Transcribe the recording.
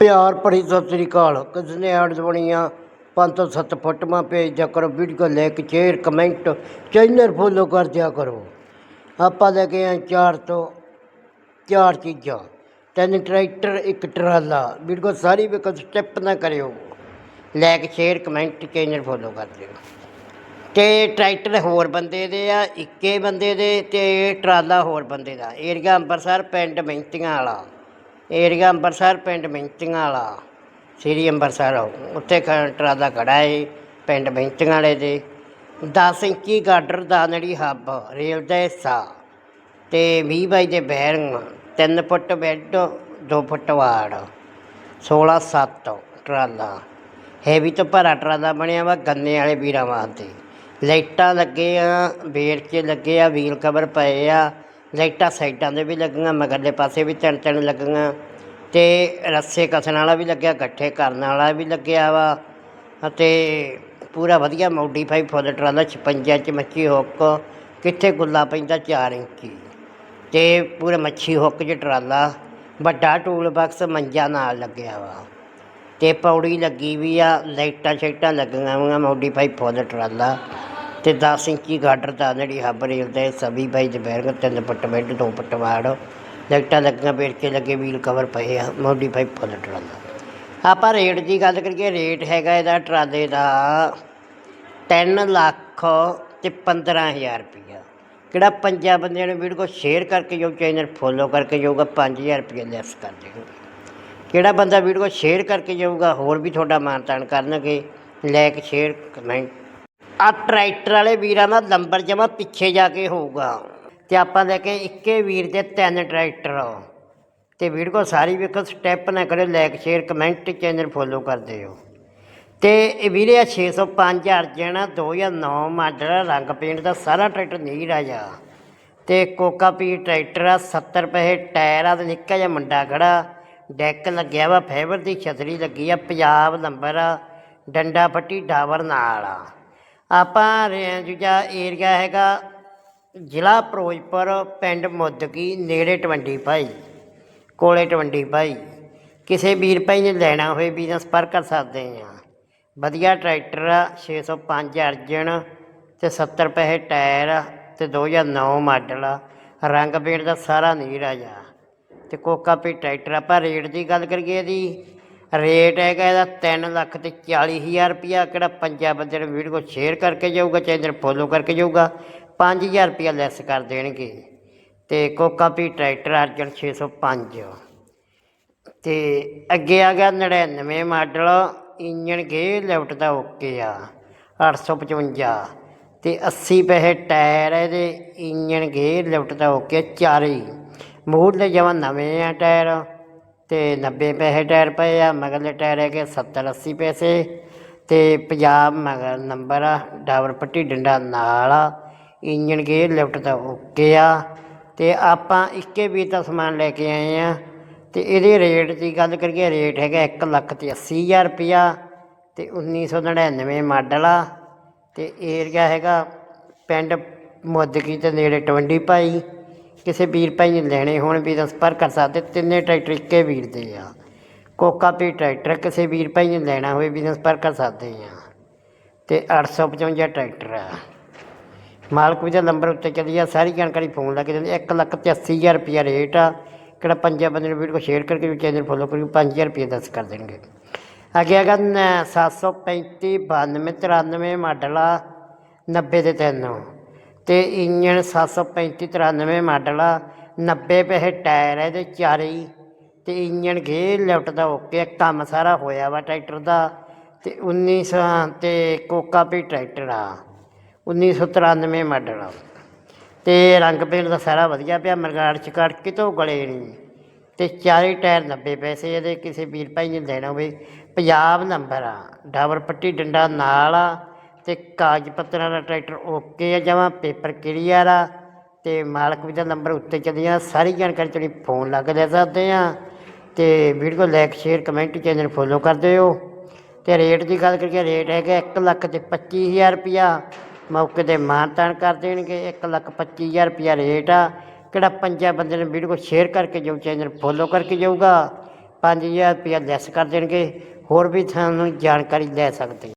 ਪਿਆਰ ਭਰੀ ਸਤਿ ਸ੍ਰੀ ਅਕਾਲ। ਕਿਸ ਨੇ ਬਣੀਆਂ? ਪੰਜ ਤੋਂ ਸੱਤ ਫੋਟੋਆਂ ਭੇਜ ਕਰੋ, video like, share, comment, channel follow ਕਰ ਦਿਆ ਕਰੋ। ਆਪਾਂ ਲੈ ਕੇ ਆਏ ਚਾਰ ਤੋਂ ਚਾਰ ਚੀਜ਼ਾਂ। ਤਿੰਨ ਟਰੈਕਟਰ, ਇੱਕ ਟਰਾਲਾ। ਵੀਡੀਓ ਸਾਰੀ ਵੇਖੋ, ਸਟੈਪ ਨਾ ਕਰਿਓ। Like, share, comment, channel follow ਕਰ ਦਿਓ। ਤੇ ਟਰੈਕਟਰ ਹੋਰ ਬੰਦੇ ਦੇ ਆ, ਇੱਕੇ ਬੰਦੇ ਦੇ ਤੇ ਟਰਾਲਾ ਹੋਰ ਬੰਦੇ ਦਾ। ਏਰੀਆ ਅੰਬਰਸਰ, ਪਿੰਡ ਮਿੰਟੀਆਂ ਵਾਲਾ। ਏਰੀਆ ਅੰਬਰਸਰ, ਪਿੰਡ ਮਿੰਟੀਆਂ ਵਾਲਾ। ਸ੍ਰੀ ਅੰਬਰਸਰ, ਉੱਥੇ ਖ- ਟਰਾਲਾ ਖੜਾ ਹੈ ਪਿੰਡ ਮਿੰਟੀਆਂ ਵਾਲੇ ਦੇ। 10 ਇੰਚੀ ਗਾਡਰ ਦਾ ਜਿਹੜੀ ਹੱਬ, ਰੇਲ ਦਾ ਹਿੱਸਾ। ਤੇ 20 ਬਾਈ ਦੇ ਬੈਰਿੰਗ 3 ਫੁੱਟ ਬੈੱਡ 2 ਫੁੱਟ ਵਾੜ 16 7 ਟਰਾਲਾ। ਹੈਵੀ ਤੋਂ ਭਰਾ ਟਰਾਲਾ ਬਣਿਆ ਵਾ ਗੰਨੇ ਵਾਲੇ ਵੀਰਾਂ ਵਾਸਤੇ। ਲਾਈਟਾਂ ਲੱਗੇ ਆ ਬੇਰ 'ਚ ਲੱਗੇ ਆ ਵੀਲ ਕਵਰ ਪਏ ਆ। ਲਾਈਟਾਂ ਸਾਈਡਾਂ ਦੇ ਵੀ ਲੱਗੀਆਂ, ਮਗਰਲੇ ਪਾਸੇ ਵੀ ਤਿੰਨ ਤਿੰਨ ਲੱਗੀਆਂ ਤੇ ਰੱਸੇ ਕਸਣ ਵਾਲਾ ਵੀ ਲੱਗਿਆ, ਗੱਠੇ ਕਰਨ ਵਾਲਾ ਵੀ ਲੱਗਿਆ ਵਾ ਅਤੇ ਪੂਰਾ ਵਧੀਆ ਮੋਡੀਫਾਈ ਫੁੱਲ ਟਰਾਲਾ 56 ਇੰਚ ਮੱਛੀ ਹੁੱਕ ਕਿੱਥੇ ਗੁੱਲਾ ਪੈਂਦਾ 4 ਇੰਚੀ ਤੇ ਪੂਰਾ ਮੱਛੀ ਹੁੱਕ 'ਚ ਟਰਾਲਾ ਵੱਡਾ ਟੂਲ ਬਾਕਸ ਮੰਜਾ ਨਾਲ ਲੱਗਿਆ ਵਾ ਤੇ ਪੌੜੀ ਲੱਗੀ ਵੀ ਆ, ਲਾਈਟਾਂ ਸ਼ਾਈਟਾਂ ਲੱਗੀਆਂ ਹੋਈਆਂ ਮੋਡੀਫਾਈ ਫੁੱਲ ਟਰਾਲਾ ਅਤੇ ਦਸ ਇੰਚੀ ਗਾਡਰ ਦਾ ਜਿਹੜੀ ਹੱਬ ਰੇਲ ਤੇ ਸਭੀ ਬਾਈ ਦੁਪਹਿਰ ਤਿੰਨ ਫੁੱਟ ਬੈੱਡ ਦੋ ਫੁੱਟ ਵਾੜ। ਲਾਈਟਾਂ ਲੱਗੀਆਂ ਵੇਰਕੇ ਲੱਗੇ ਵੀਲ ਕਵਰ ਪਏ ਆ ਮੋਡੀਫਾਈ ਫੁੱਲ ਟਰਾਲਾ ਆਪਾਂ ਰੇਟ ਦੀ ਗੱਲ ਕਰੀਏ, ਰੇਟ ਹੈਗਾ ਇਹਦਾ ਟਰਾਲੇ ਦਾ 3 ਲੱਖ ਤੇ 15000 ਰੁਪਈਆ। ਕਿਹੜਾ ਪੰਜਾਂ ਬੰਦਿਆਂ ਨੂੰ ਵੀਡੀਓ ਸ਼ੇਅਰ ਕਰਕੇ ਜੋ ਚੈਨਲ ਫੋਲੋ ਕਰਕੇ ਜਾਊਗਾ 5000 ਰੁਪਏ ਲੈਸ ਕਰ ਦੇਣਗੇ ਕਿਹੜਾ ਬੰਦਾ ਵੀਡੀਓ ਸ਼ੇਅਰ ਕਰਕੇ ਜਾਊਗਾ, ਹੋਰ ਵੀ ਤੁਹਾਡਾ ਮਾਣ ਤਾਣ ਕਰਨਗੇ ਲਾਈਕ ਸ਼ੇਅਰ ਕਮੈਂਟ ਆ ਟਰੈਕਟਰ ਵਾਲੇ ਵੀਰਾਂ ਦਾ ਨੰਬਰ ਜਮਾ ਪਿੱਛੇ ਜਾ ਕੇ ਹੋਊਗਾ। ਤੇ ਆਪਾਂ ਲੈ ਕੇ ਇੱਕੇ ਵੀਰ ਦੇ ਤਿੰਨ ਟਰੈਕਟਰ ਤੇ ਵੀਡੀਓ ਸਾਰੀ ਵੇਖੋ ਸਟੈਪ ਨਾ ਕਰਿਓ like share comment channel follow ਕਰ ਦਿਓ। ਤੇ ਇਹ ਵੀਰੇ ਆ 605 ਅਰਜਨ 2009 ਮਾਡਲ ਰੰਗ ਪੇਂਟ ਦਾ ਸਾਰਾ ਟਰੈਕਟਰ ਨਹੀਂ ਰਾਜਾ ਤੇ ਕੋਕਾ ਪੀ ਟਰੈਕਟਰ ਆ 70 ਰੁਪਏ ਟਾਇਰ ਆ, ਤੇ ਨਿੱਕਾ ਜਿਹਾ ਮੁੰਡਾ ਖੜਾ। ਡੈਕ ਲੱਗਿਆ ਵਾ, ਫਾਈਬਰ ਦੀ ਛਤਰੀ ਲੱਗੀ ਆ, ਪੰਜਾਬ ਨੰਬਰ ਆ, ਡੰਡਾ ਫੱਟੀ ਡਾਵਰ ਨਾਲ ਆ। ਆਪਾਂ ਰੇਂਜ ਦਾ ਏਰੀਆ ਹੈਗਾ ਜ਼ਿਲ੍ਹਾ ਫਿਰੋਜ਼ਪੁਰ, ਪਿੰਡ ਮੁੱਦਕੀ, ਨੇੜੇ ਟਵੰਡੀ ਭਾਈ, ਕੋਲੇ ਟਵੰਡੀ ਭਾਈ। ਕਿਸੇ ਵੀਰ ਭਾਈ ਨੇ ਲੈਣਾ ਹੋਵੇ ਵੀ ਨਾਲ ਸੰਪਰਕ ਕਰ ਸਕਦੇ ਆ ਵਧੀਆ ਟਰੈਕਟਰ ਆ 605 ਅਰਜਨ ਤੇ 70 ਪੈਸੇ ਟਾਇਰ ਆ ਤੇ 2009 ਮਾਡਲ ਆ। ਰੰਗ ਪੇਂਟ ਦਾ ਸਾਰਾ ਨੀਰ ਆ ਜਾ ਤੇ ਕੋਕਾ ਪੀ ਟਰੈਕਟਰ ਆਪਾਂ ਰੇਟ ਦੀ ਗੱਲ ਕਰੀਏ ਇਹਦੀ ਰੇਟ ਹੈਗਾ ਇਹਦਾ 3 ਲੱਖ ਤੇ 40 ਹਜ਼ਾਰ ਰੁਪਿਆ ਕਿਹੜਾ ਪੰਜਾਂ ਬੰਦੇ ਨੂੰ ਵੀਡੀਓ ਸ਼ੇਅਰ ਕਰਕੇ ਜਾਊਗਾ ਚੈਨਲ ਫੋਲੋ ਕਰਕੇ ਜਾਊਗਾ। 5000 ਰੁਪਿਆ ਲੈਸ ਕਰ ਦੇਣਗੇ। ਤੇ ਕੋਕਾ ਪੀ ਟਰੈਕਟਰ ਅਰਜਨ 605 ਤੇ ਅੱਗੇ ਆ ਗਿਆ 99 ਮਾਡਲ ਇੰਜਨ ਗੇਅਰ ਲਿਫਟ ਦਾ ਓਕੇ ਆ 855 ਤੇ 80 ਪੈਸੇ ਟਾਇਰ ਇਹਦੇ ਇੰਜਨ ਗੇਅਰ ਲਿਫਟ ਦਾ ਓਕੇ ਚਾਰੇ ਹੀ ਮੂਹਰਲੇ ਜਮਾਂ ਨਵੇਂ ਆ ਟਾਇਰ। ਤੇ 90 ਪੈਸੇ ਟਾਇਰ ਪਏ ਆ ਮਗਰਲੇ ਟਾਇਰ ਹੈਗੇ 70 80 ਪੈਸੇ ਤੇ ਪੰਜਾਬ ਮਗਰ ਨੰਬਰ ਆ ਡਾਵਰ ਪੱਟੀ ਡੰਡਾ ਨਾਲ ਆ ਇੰਜਨ ਗੇਅਰ ਲਿਫਟ ਦਾ ਓਕੇ ਆ ਤੇ ਆਪਾਂ ਇੱਕੇ ਵੀ ਦਾ ਸਮਾਨ ਲੈ ਕੇ ਆਏ ਆ ਤੇ ਇਹਦੇ ਰੇਟ ਦੀ ਗੱਲ ਕਰੀਏ, ਰੇਟ ਹੈਗਾ 1 ਲੱਖ ਤੇ 80000 ਰੁਪਿਆ ਤੇ 1999 ਮਾਡਲ ਆ ਤੇ ਏਰੀਆ ਹੈਗਾ ਪਿੰਡ ਮੁੱਦਕੀ ਤੇ ਨੇੜੇ ਟਵੰਡੀ ਭਾਈ। ਕਿਸੇ ਵੀਰ ਭਾਈ ਨੇ ਲੈਣੇ ਹੋਣ ਵੀ ਤਾਂ ਸੰਪਰਕ ਕਰ ਸਕਦੇ, ਤਿੰਨੇ ਟਰੈਕਟਰ ਇੱਕੇ ਵੀਰ ਦੇ ਆ। ਕੋਕਾ ਪੀ ਟਰੈਕਟਰ, ਕਿਸੇ ਵੀਰ ਭਾਈ ਨੇ ਲੈਣਾ ਹੋਵੇ ਵੀ ਤਾਂ ਸੰਪਰਕ ਕਰ ਸਕਦੇ ਆ। ਤੇ 855 ਟਰੈਕਟਰ ਆ। ਮਾਲਕ ਵੀ ਦਾ ਨੰਬਰ ਉੱਤੇ ਚੱਲੀ ਆ, ਸਾਰੀ ਜਾਣਕਾਰੀ ਫੋਨ ਲਾ ਕੇ ਦਿੰਦੇ 1 ਲੱਖ ਤੇ 80000 ਰੁਪਿਆ ਰੇਟ ਆ। ਕਿਹੜਾ ਪੰਜਾਂ ਬੰਦੇ ਨੂੰ ਵੀਡੀਓ ਸ਼ੇਅਰ ਕਰਕੇ ਵੀ ਚੈਨਲ ਫੋਲੋ ਕਰਿਓ 5000 ਰੁਪਏ ਦੱਸ ਕਰ ਦੇਣਗੇ। ਅੱਗੇ ਹੈਗਾ ਨ- 735 92 93 ਮਾਡਲ ਆ 90 ਦੇ ਤਿੰਨ। ਤੇ ਇੰਜਨ 735 93 ਮਾਡਲ ਆ 90 ਪੈਸੇ ਟਾਇਰ ਆ ਇਹਦੇ, ਚਾਰੇ ਹੀ। ਤੇ ਇੰਜਨ ਗੇਅਰ ਲਿਫਟ ਦਾ ਓਕੇ ਕੰਮ ਸਾਰਾ ਹੋਇਆ ਵਾ ਟਰੈਕਟਰ ਦਾ। ਤੇ 1900 ਤੇ ਕੋਕਾ ਪੀ ਟਰੈਕਟਰ ਆ 1993 ਮਾਡਲ ਆ। ਤੇ ਰੰਗ ਪੇਂਟ ਦਾ ਸਾਰਾ ਵਧੀਆ ਪਿਆ, ਮਰਗਾੜ ਚ ਕੱਟ ਕਿਤੋਂ ਗਲੇ ਨਹੀਂ ਤੇ ਚਾਰੇ ਟਾਇਰ 90 ਪੈਸੇ ਇਹਦੇ, ਕਿਸੇ ਵੀਰ ਭਾਈ ਨੇ ਲੈਣਾ ਹੋਵੇ। ਪੰਜਾਬ ਨੰਬਰ ਆ, ਡਾਬਰ ਪੱਟੀ ਡੰਡਾ ਨਾਲ ਆ ਤੇ ਕਾਗਜ਼ ਪੱਤਰਾਂ ਦਾ ਟਰੈਕਟਰ ਓਕੇ ਆ, ਜਮਾਂ ਪੇਪਰ ਕਲੀਅਰ ਆ ਤੇ ਮਾਲਕ ਵੀ ਦਾ ਨੰਬਰ ਉੱਤੇ ਚੱਲੀਆਂ ਸਾਰੀ ਜਾਣਕਾਰੀ ਤੁਹਾਡੀ ਫੋਨ ਲੱਗ ਕੇ ਲੈ ਸਕਦੇ ਆ। ਤੇ video like share comment channel follow ਕਰ ਦਿਓ। ਤੇ ਰੇਟ ਦੀ ਗੱਲ ਕਰੀਏ ਰੇਟ ਹੈਗਾ 1 ਲੱਖ ਤੇ 25000 ਰੁਪਿਆ ਮੌਕੇ ਤੇ ਮਾਨਤਾਨ ਕਰ ਦੇਣਗੇ 1 ਲੱਖ 25000 ਰੁਪਿਆ ਰੇਟ ਆ। ਕਿਹੜਾ ਪੰਜਾਂ ਬੰਦੇ ਨੇ ਵੀਡੀਓ ਸ਼ੇਅਰ ਕਰਕੇ ਜਾਊ ਚੈਨਲ ਫੋਲੋ ਕਰਕੇ ਜਾਊਗਾ 5000 ਰੁਪਇਆ ਲੈਸ ਕਰ ਦੇਣਗੇ। ਹੋਰ ਵੀ ਤੁਹਾਨੂੰ ਜਾਣਕਾਰੀ ਲੈ ਸਕਦੇ